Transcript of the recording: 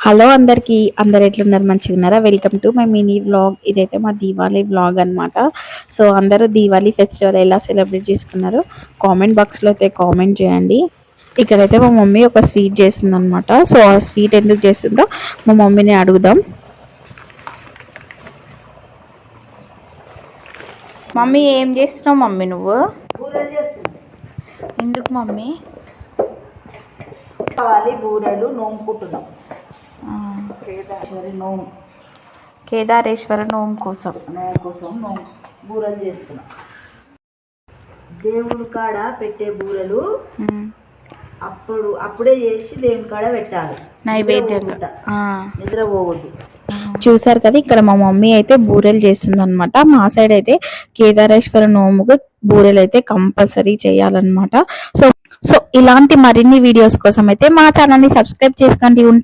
Hello అందరికీ అందరు ఎట్లున్నారు? మంచిగా ఉన్నారా? Welcome to my mini vlog ఇదైతే మా దీవాళీ వ్లాగ్ అనమాట సో అందరూ దీవాళీ ఫెస్టివల్ ఎలా సెలబ్రేట్ చేసుకున్నారు కామెంట్ బాక్స్లో అయితే కామెంట్ చేయండి. ఇక్కడైతే మా మమ్మీ ఒక స్వీట్ చేస్తుంది అనమాట సో ఆ స్వీట్ ఎందుకు చేస్తుందో మా మమ్మీని అడుగుదాం. మమ్మీ ఏం చేస్తున్నావు మమ్మీ నువ్వు? ఎందుకు మమ్మీ? కావాలి బూరెలు కేదారేశ్వరి నోము కేదారేశ్వర నోమ్ కోసం. నోము కోసం నోము బూరెలు చేస్తున్నాం. దేవుడి కాడ పెట్టే బూరెలు అప్పుడు అప్పుడే చేసి దేవుని కాడ పెట్టాలి. నైవేద్యంగా. ఆ. నిద్ర పోవద్దు చూసారు కదా ఇక్కడ మా మమ్మీ అయితే బూరెలు చేస్తుంది అనమాట మా సైడ్ అయితే కేదారేశ్వర నోముకు బూరెలు అయితే కంపల్సరీ చేయాలన్నమాట. సో సో ఇలాంటి మరిన్ని వీడియోస్ కోసం అయితే మా ఛానల్ని సబ్స్క్రైబ్ చేసుకోండి.